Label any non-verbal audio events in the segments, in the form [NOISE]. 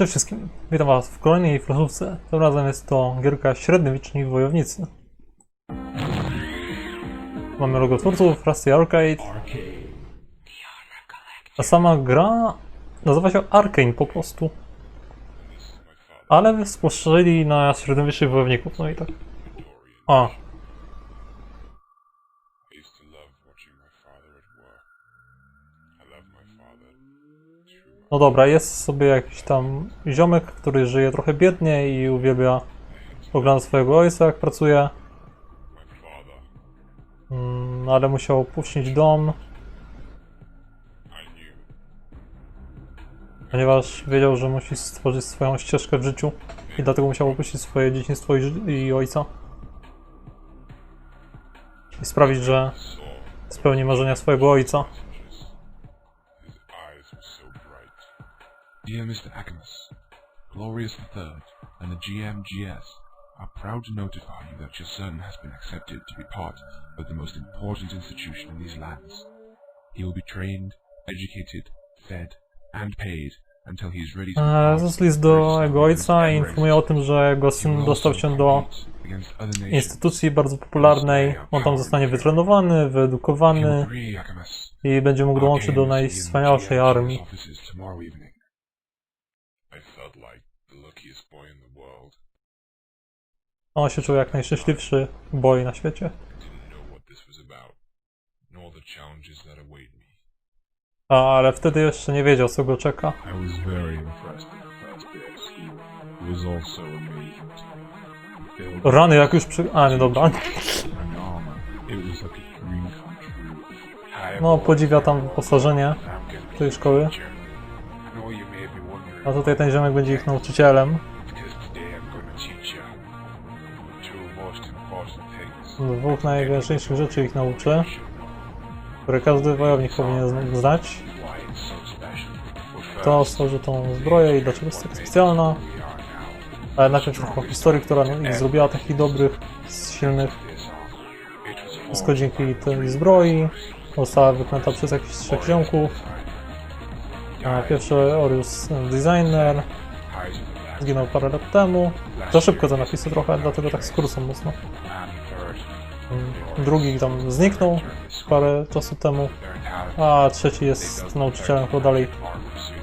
Cześć wszystkim, witam was w kolejnej flashówce. Tym razem jest to gierka średniowieczni wojownicy. Mamy logo twórców, Rusty Arcade. A sama gra nazywa się Arcane po prostu. Ale spłaszczyli na średniowiecznych wojowników, no i tak. A, no dobra, jest sobie jakiś tam ziomek, który żyje trochę biednie i uwielbia oglądać swojego ojca jak pracuje. Mm, ale musiał opuścić dom, ponieważ wiedział, że musi stworzyć swoją ścieżkę w życiu i dlatego musiał opuścić swoje dzieciństwo i, i ojca. I sprawić, że spełni marzenia swojego ojca. Dear Mr. Agnes, Glorious III and the GMGS are proud to notify you that your son has been accepted to be part of the most important institution in these lands. He will be trained, educated, fed, and paid until he is ready to jest list do jego ojca i informuje o tym, że jego syn dostał się do against other nations. instytucji bardzo popularnej. On tam zostanie wytrenowany, wyedukowany i będzie mógł dołączyć do Arcane will be in the najwspanialszej armii. On się czuł jak najszczęśliwszy boy na świecie. A, ale wtedy jeszcze nie wiedział, co go czeka. Rany jak już przy... A, nie, dobra. No, podziwia tam wyposażenie tej szkoły. A tutaj ten ziomek będzie ich nauczycielem. Dwóch najważniejszych rzeczy ich nauczy, które każdy wojownik powinien zna- znać. To stworzy tą zbroję i dlaczego jest tak specjalna. Ale najpierw trochę historii, która ich zrobiła takich dobrych, silnych. Wszystko dzięki tej zbroi. Została wyklęta przez jakichś trzech ziomków. Pierwszy Orius Designer the last zginął parę lat temu. Za szybko te napisy trochę, dlatego tak skrócą mocno. Drugi tam zniknął parę czasu temu. A trzeci jest nauczycielem chyba dalej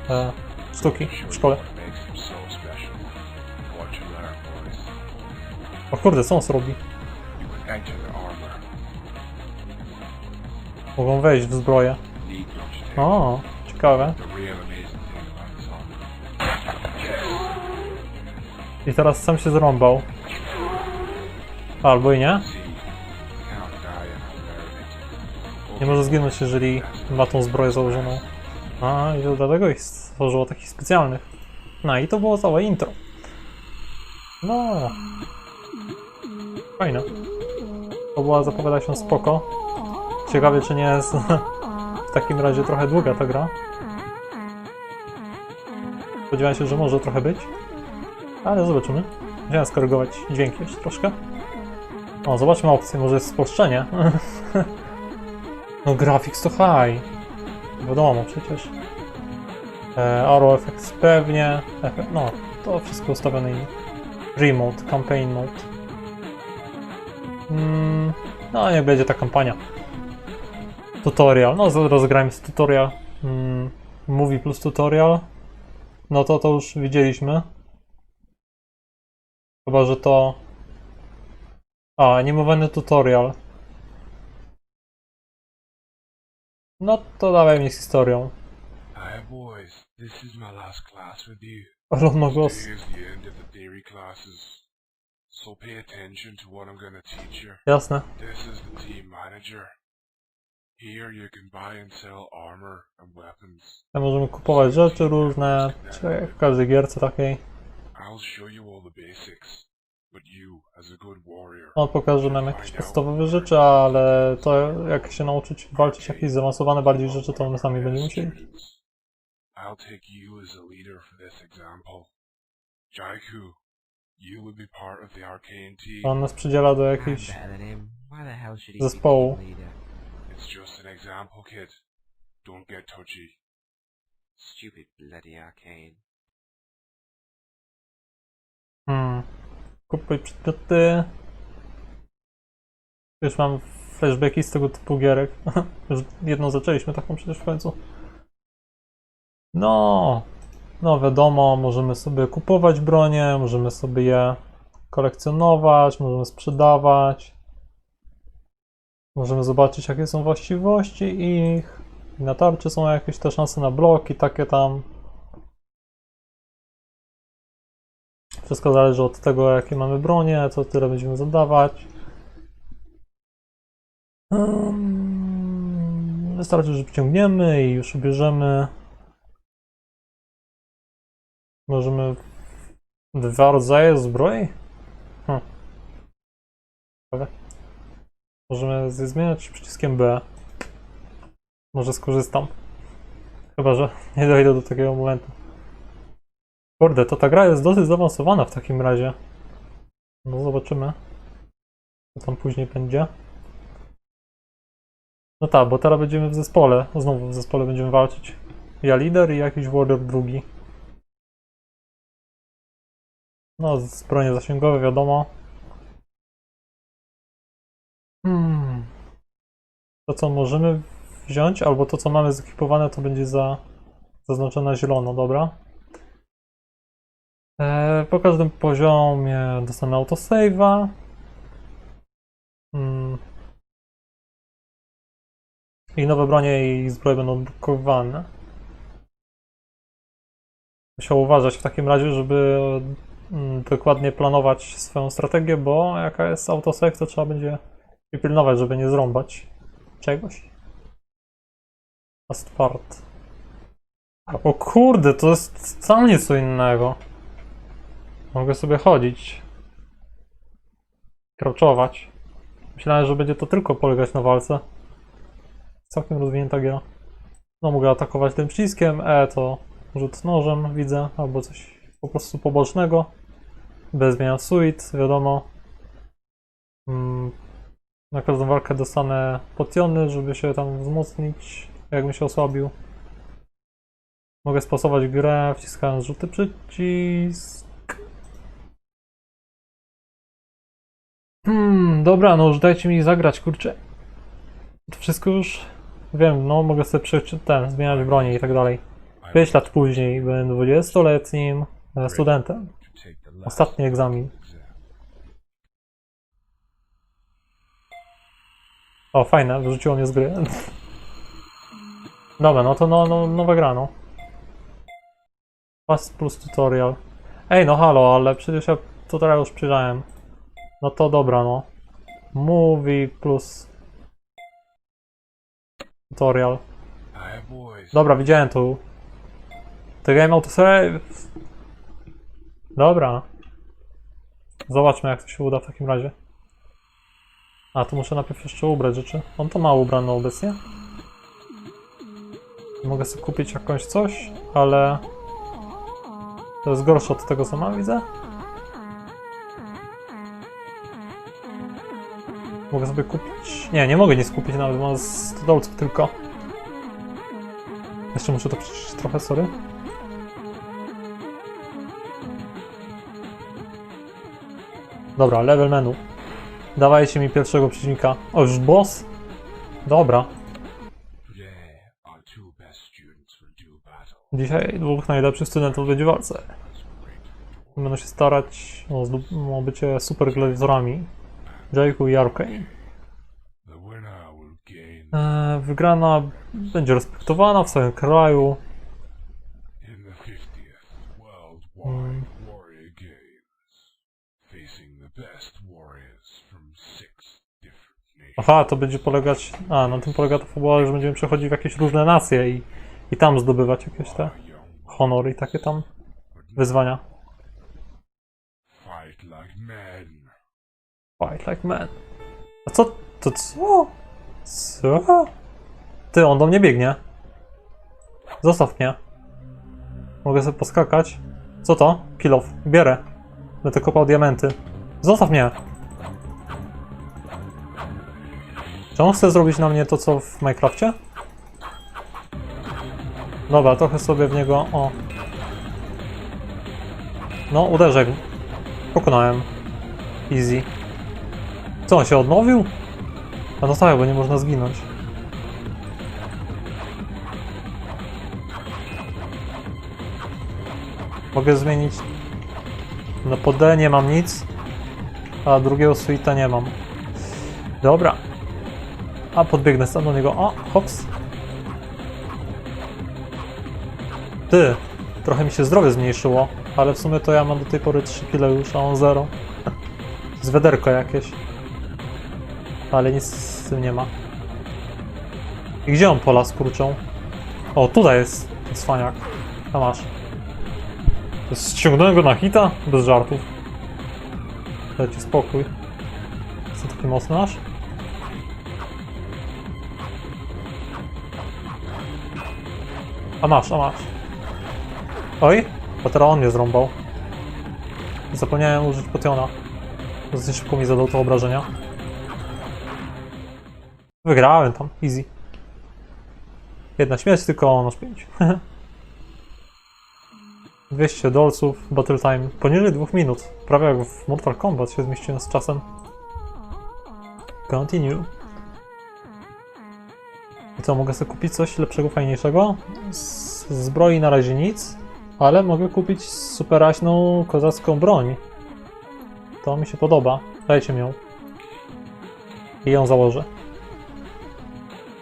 e, sztuki w szkole. O kurde, co on armor. Mogą wejść w zbroję. O, ciekawe. I teraz sam się zrąbał. Albo i nie. Nie może zginąć, jeżeli ma tą zbroję założoną. A, i dlatego ich stworzyło takich specjalnych. No i to było całe intro. No. Fajne. To była zapowiada się spoko. Ciekawie, czy nie jest [LAUGHS] w takim razie trochę długa ta gra. Spodziewałem się, że może trochę być. Ale zobaczymy. Musiałem skorygować dźwięki jeszcze troszkę. O, zobaczmy opcję, może jest spolszczenie. [LAUGHS] No graphics to high. Wiadomo przecież. E, Arrow Effects pewnie. Efe, no, to wszystko ustawione i Remote, Campaign Mode. Mm, no, niech będzie ta kampania. Tutorial. No, rozegrajmy z tutorial. Mm, movie plus tutorial. No to to już widzieliśmy. Chyba, że to... A, animowany tutorial. No to dawaj mi z historią. Hi, boys. This is my last class with you. Ale on ma głos. So pay attention to what I'm gonna teach you. Jasne. This is the team manager. Here you can buy and sell armor and weapons. Tutaj możemy kupować rzeczy różne, czy jak w każdej gierce takiej. I'll show you all the basics. But you, as a good warrior, On pokaże nam jakieś podstawowe rzeczy, ale to jak się nauczyć walczyć jakieś zaawansowane bardziej rzeczy, to my sami będziemy musieli. I'll take you as a leader for this example. Jaiku, you will be part of the arcane team. On nas przydziela do jakiejś damn him. Why the hell should he zespołu. be team leader? It's just an example, kid. Don't get touchy. Stupid bloody arcane. Hmm. Kupuj przedmioty. Już mam flashbacki z tego typu gierek. [LAUGHS] Już jedną zaczęliśmy taką przecież w końcu. No, no wiadomo, możemy sobie kupować bronie, możemy sobie je kolekcjonować, możemy sprzedawać. Możemy zobaczyć jakie są właściwości ich. Na tarczy są jakieś te szanse na bloki, takie tam. Wszystko zależy od tego, jakie mamy bronie, co tyle będziemy zadawać. Wystarczy, że przyciągniemy i już ubierzemy. Możemy dwa rodzaje zbroi? Hm. Możemy zmieniać przyciskiem B. Może skorzystam. Chyba, że [LAUGHS] nie dojdę do takiego momentu. Kurde, to ta gra jest dosyć zaawansowana w takim razie. No zobaczymy. Co tam później będzie. No tak, bo teraz będziemy w zespole. Znowu w zespole będziemy walczyć. Ja lider i jakiś warrior drugi. No, zbroje zasięgowe, wiadomo. Hmm. To, co możemy wziąć, albo to, co mamy zekipowane, to będzie za, zaznaczone zielono, dobra? E, po każdym poziomie dostanę autosave'a. Hmm. I nowe bronie i zbroje będą blokowane. Musiał uważać w takim razie, żeby mm, dokładnie planować swoją strategię, bo jaka jest autosave, to trzeba będzie i pilnować, żeby nie zrąbać czegoś. Last part. O kurde, to jest wcale co innego. Mogę sobie chodzić. Kroczować. Myślałem, że będzie to tylko polegać na walce. Całkiem rozwinięta gra. No mogę atakować tym przyciskiem, E to rzut nożem, widzę, albo coś po prostu pobocznego. Bez zmian suite, wiadomo. Mm, na każdą walkę dostanę potiony, żeby się tam wzmocnić, jakbym się osłabił. Mogę spasować grę, wciskając żółty przycisk. Hmm, dobra, no już dajcie mi zagrać, kurczę. Wszystko już wiem, no mogę sobie przeczytać, ten, zmieniać bronię i tak dalej. 5 lat później będę 20-letnim e, studentem. Ostatni egzamin. O, fajne, wyrzuciło mnie z gry. Dobra, no to no, no, nowa gra, no. Fast plus tutorial. Ej, no halo, ale przecież ja tutorial już przyjrzałem. No to dobra, no. Movie plus tutorial. Dobra, widziałem tu. The game autosave. Dobra. Zobaczmy jak to się uda w takim razie. A, tu muszę najpierw jeszcze ubrać rzeczy. On to ma ubrane obecnie. Mogę sobie kupić jakąś coś, ale... To jest gorsze od tego co mam, widzę. Mogę sobie kupić... Nie, nie mogę nic kupić nawet, mam z dolców tylko. Jeszcze muszę to przeczytać trochę, sorry. Dobra, level menu. Dawajcie mi pierwszego przeciwnika. O, już boss? Dobra. Dzisiaj dwóch najlepszych studentów będzie w walce. Będą się starać o, o bycie super gladiatorami. Jayku i Arkane. Wygrana będzie respektowana w całym kraju. in the 50th Worldwide Warrior Games, facing the best warriors from six different nations. Aha, to będzie polegać. A, na tym polega ta fabuła, że będziemy przechodzić w jakieś różne nacje i, i tam zdobywać jakieś te honory i takie tam wyzwania. fight like men. Fight like man. A co? To co? Co? Ty, on do mnie biegnie. Zostaw mnie. Mogę sobie poskakać. Co to? Kill off. Bierę. Będę kopał diamenty. Zostaw mnie. Czy on chce zrobić na mnie to, co w Minecrafcie? Dobra, trochę sobie w niego... O. No, uderzę. pokonałem. Easy. Co, on się odnowił? A no tak, bo nie można zginąć. Mogę zmienić... No po D nie mam nic, a drugiego suita nie mam. Dobra. A podbiegnę sam do niego. O, hops. Ty, trochę mi się zdrowie zmniejszyło, ale w sumie to ja mam do tej pory 3 kg już, a on 0. [LAUGHS] Z wederko jakieś. Ale nic z tym nie ma. I gdzie on pola z kurczą? O, tutaj jest cwaniak. A masz. Ściągnąłem go na hita? Bez żartów. Dajcie spokój. Co taki mocny aż? A masz, a masz. Oj, a teraz on mnie zrąbał. Zapomniałem użyć potiona. Dosyć szybko mi zadał to obrażenia. Wygrałem tam, easy. Jedna śmierć, tylko nasz 5. 200 dolców, battle time poniżej 2 minut. Prawie jak w Mortal Kombat się zmieściłem z czasem. Continue. I co, mogę sobie kupić coś lepszego, fajniejszego? Z zbroi na razie nic, ale mogę kupić superaśną, kozacką broń. To mi się podoba. Dajcie mi ją. I ją założę.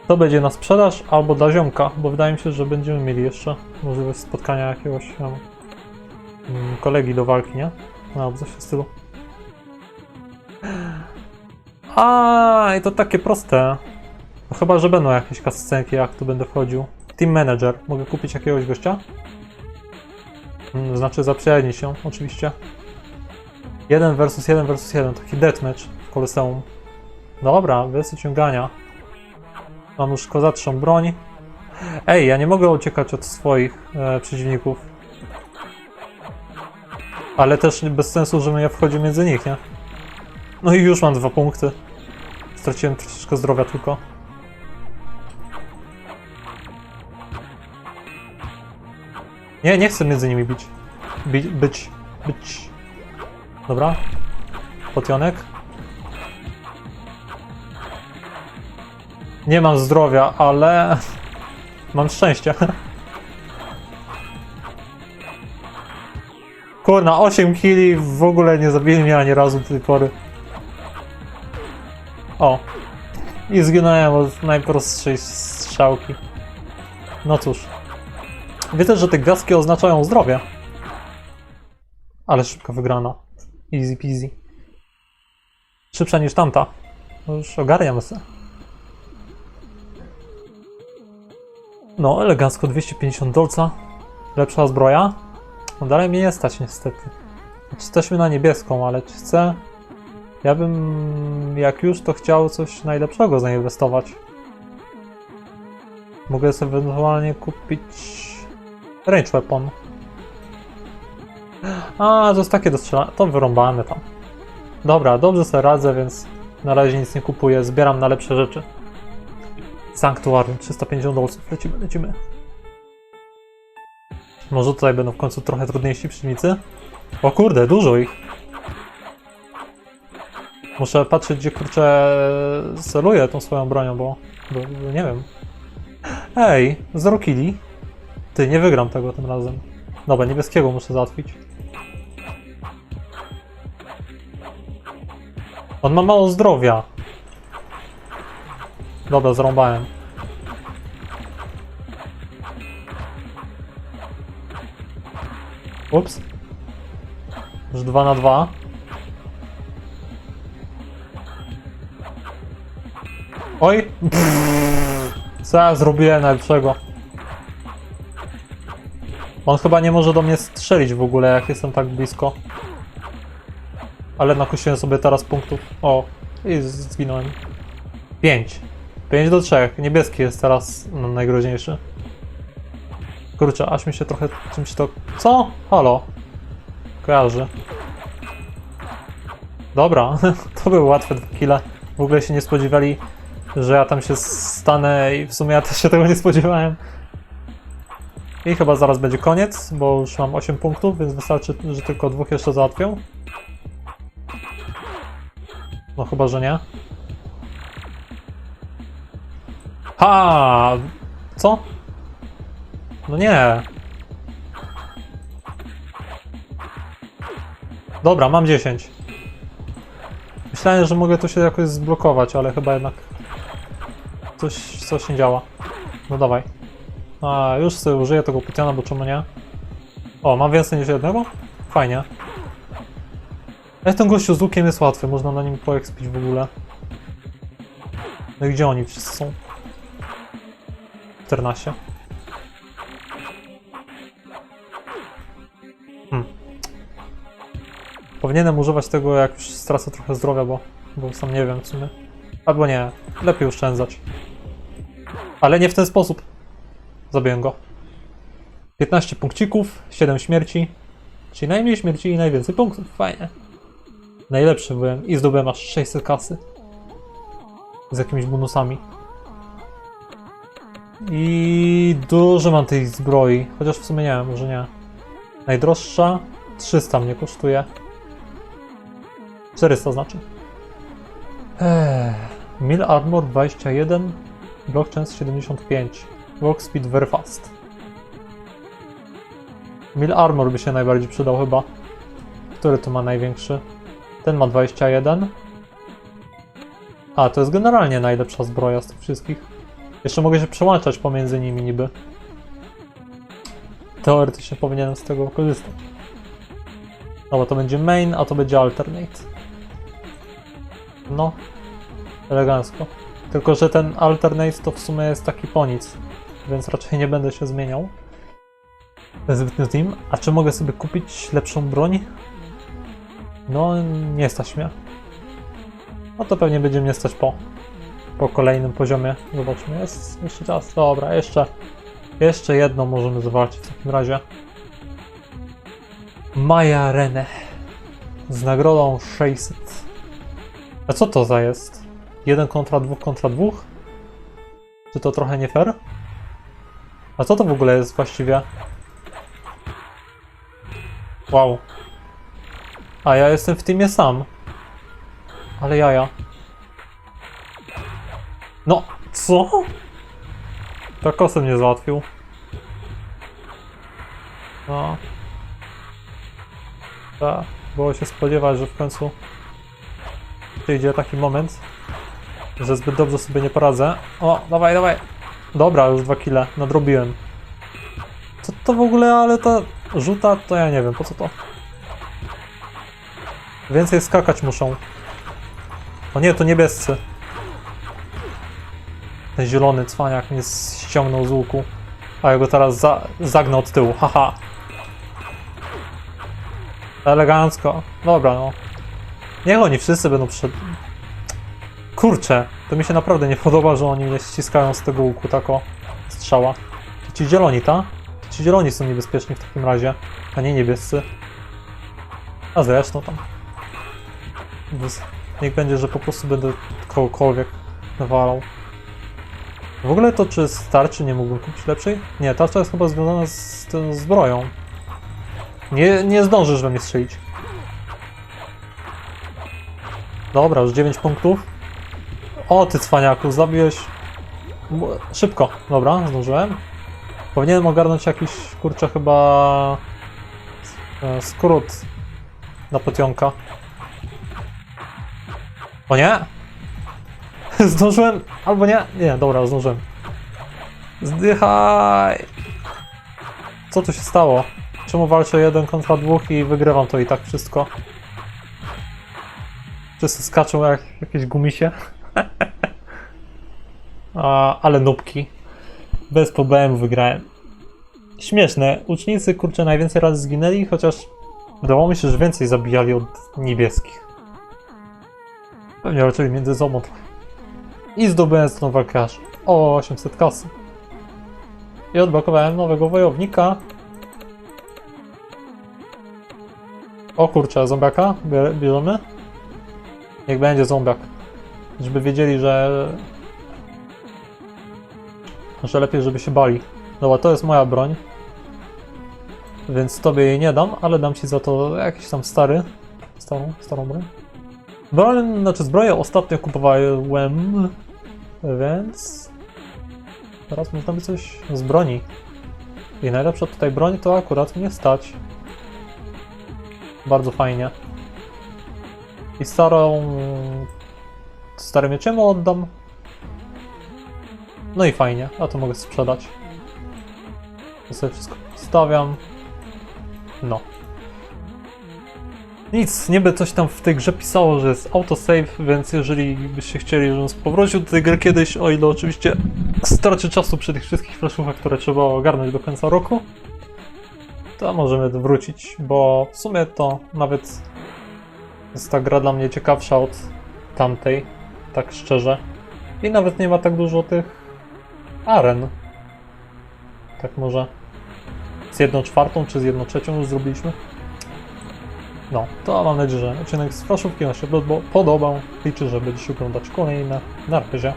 To będzie na sprzedaż albo dla ziomka, bo wydaje mi się, że będziemy mieli jeszcze możliwość spotkania jakiegoś um, kolegi do walki, nie? No, albo coś w stylu. A, i to takie proste. No chyba, że będą jakieś kascenki, jak tu będę wchodził. Team Manager. Mogę kupić jakiegoś gościa? Mm, Znaczy zaprzyjaźnić się, oczywiście. 1 versus 1 versus 1, taki deathmatch w Koloseum. Dobra, wersy ciągania. Mam już kozaczą broń. Ej, ja nie mogę uciekać od swoich e, przeciwników. Ale też bez sensu, żebym ja wchodził między nich, nie? No i już mam dwa punkty. Straciłem troszeczkę zdrowia tylko. Nie, nie chcę między nimi bić. Bi być. Być. Dobra. Potionek. Nie mam zdrowia, ale mam szczęście. Kurna, 8 killi w ogóle nie zabili mnie ani razu do tej pory. O. I zginąłem od najprostszej strzałki. No cóż. Wiecie, że te gwiazdki oznaczają zdrowie. Ale szybko wygrana. Easy peasy. Szybsza niż tamta. No Już ogarniam se. No, elegancko 250 dolca. Lepsza zbroja. No dalej mnie nie stać niestety. Jesteśmy na niebieską, ale czy chcę? Ja bym, jak już, to chciał coś najlepszego zainwestować. Mogę sobie ewentualnie kupić range weapon. A, to jest takie. To wyrąbamy tam. Dobra, dobrze sobie radzę, więc na razie nic nie kupuję. Zbieram na lepsze rzeczy. Sanktuarium, 350 dolców. Lecimy, lecimy. Może tutaj będą w końcu trochę trudniejsi przeciwnicy. O kurde, dużo ich. Muszę patrzeć, gdzie kurczę celuję tą swoją bronią, bo, bo, bo nie wiem. Ej, zero killi. Ty, nie wygram tego tym razem. Dobra, niebieskiego muszę załatwić. On ma mało zdrowia. Dobra, zrąbałem. Ups. Już 2 na 2. Oj! Pff, co ja zrobiłem najlepszego? On chyba nie może do mnie strzelić w ogóle, jak jestem tak blisko. Ale nakusiłem sobie teraz punktów. O, i zginąłem. 5. 5 do 3. Niebieski jest teraz no, najgroźniejszy. Kurczę, aż mi się trochę czymś to... Co? Halo? Kojarzy. Dobra, [LAUGHS] to były łatwe dwa kile. W ogóle się nie spodziewali, że ja tam się stanę i w sumie ja też się tego nie spodziewałem. I chyba zaraz będzie koniec, bo już mam 8 punktów, więc wystarczy, że tylko dwóch jeszcze załatwią. No chyba, że nie. Ha! Co? No nie. Dobra, mam 10. Myślałem, że mogę to się jakoś zblokować, ale chyba jednak coś, coś nie działa. No dawaj. A, już sobie użyję tego pytiana, bo czemu nie? O, mam więcej niż jednego? Fajnie. Jak ten gościu z łukiem jest łatwy, można na nim poekspić w ogóle. No i gdzie oni wszyscy są? 14. Hmm. Powinienem używać tego jak już stracę trochę zdrowia, bo, bo sam nie wiem w sumie. Albo nie, lepiej oszczędzać. Ale nie w ten sposób. Zabiję go. 15 punkcików, 7 śmierci. Czyli najmniej śmierci i najwięcej punktów. Fajnie. Najlepszy byłem i zdobyłem aż 600 kasy. Z jakimiś bonusami. I dużo mam tej zbroi, chociaż w sumie nie wiem, może nie. Najdroższa 300 mnie kosztuje. 400 znaczy. Eee, Armor 21, Block Chance 75, Walk Speed very fast. Mil Armor by się najbardziej przydał chyba. Który tu ma największy? Ten ma 21. A, to jest generalnie najlepsza zbroja z tych wszystkich. Jeszcze mogę się przełączać pomiędzy nimi niby. Teoretycznie powinienem z tego korzystać. No bo to będzie main, a to będzie alternate. No, elegancko. Tylko, że ten alternate to w sumie jest taki po nic, więc raczej nie będę się zmieniał. Zbytnio z nim. A czy mogę sobie kupić lepszą broń? No, nie stać mnie. No to pewnie będzie mnie stać po, po kolejnym poziomie. Zobaczmy, jest jeszcze czas. Dobra, jeszcze, jeszcze jedno możemy zwalczyć w takim razie. Maja Rene. Z nagrodą 600. A co to za jest? 1 kontra 2 kontra 2? Czy to trochę nie fair? A co to w ogóle jest właściwie? Wow. A ja jestem w teamie sam. Ale jaja. No, co? Takosem mnie załatwił. No. Tak, było się spodziewać, że w końcu przyjdzie taki moment, że zbyt dobrze sobie nie poradzę. O, dawaj, dawaj. Dobra, już dwa kile, nadrobiłem. Co to w ogóle, ale ta rzuta, to ja nie wiem, po co to? Więcej skakać muszą. O nie, to niebiescy. Ten zielony cwaniak mnie ściągnął z łuku. A ja go teraz za zagnę od tyłu, haha. Elegancko. Dobra, no. Niech oni wszyscy będą przed... Kurczę, to mi się naprawdę nie podoba, że oni mnie ściskają z tego łuku, tako strzała. Ci zieloni, ta? Ci zieloni są niebezpieczni w takim razie, a nie niebiescy. A zresztą tam. Niech będzie, że po prostu będę kogokolwiek nawalał. W ogóle to czy z tarczy nie mógłbym kupić lepszej? Nie, tarcza jest chyba związana z tą zbroją. Nie, nie zdążysz we mnie strzelić. Dobra, już 9 punktów. O, ty cwaniaku, zabiłeś... Szybko, dobra, zdążyłem. Powinienem ogarnąć jakiś, kurczę, chyba... e, skrót na potionka. O nie! [LAUGHS] Zdążyłem, albo nie? Nie, dobra, zdążyłem. Zdychaj! Co tu się stało? Czemu walczę jeden kontra dwóch i wygrywam to i tak wszystko? Wszyscy skaczą jak jakieś gumisie. [LAUGHS] A, ale nubki. Bez problemu wygrałem. Śmieszne. Ucznicy, kurczę, najwięcej razy zginęli, chociaż wydawało mi się, że więcej zabijali od niebieskich. Pewnie raczej między sobą. I zdobyłem walkę aż o 800 kasy. I odblokowałem nowego wojownika. O kurczę, zombiaka Bie- bierzemy? Niech będzie zombiak. Żeby wiedzieli, że... Że lepiej, żeby się bali. Dobra, to jest moja broń. Więc tobie jej nie dam, ale dam ci za to jakiś tam stary... Starą, starą broń. Broń, znaczy zbroję ostatnio kupowałem, więc teraz można by coś z broni. I najlepsza tutaj broń to akurat mnie stać. Bardzo fajnie. I starą... Stare miecze mu oddam. No i fajnie, a to mogę sprzedać. To sobie wszystko stawiam. No. Nic, niby coś tam w tej grze pisało, że jest autosave, więc jeżeli byście chcieli, żebym powrócił do tej gry kiedyś, o ile oczywiście starczy czasu przy tych wszystkich flashówach, które trzeba ogarnąć do końca roku, to możemy wrócić, bo w sumie to nawet jest ta gra dla mnie ciekawsza od tamtej, tak szczerze. I nawet nie ma tak dużo tych aren. Tak może z jedną czwartą czy z jedną trzecią już zrobiliśmy. No, to mam nadzieję, że odcinek z flaszówki Wam się podobał. Liczę, że będziecie oglądać kolejne. Na razie.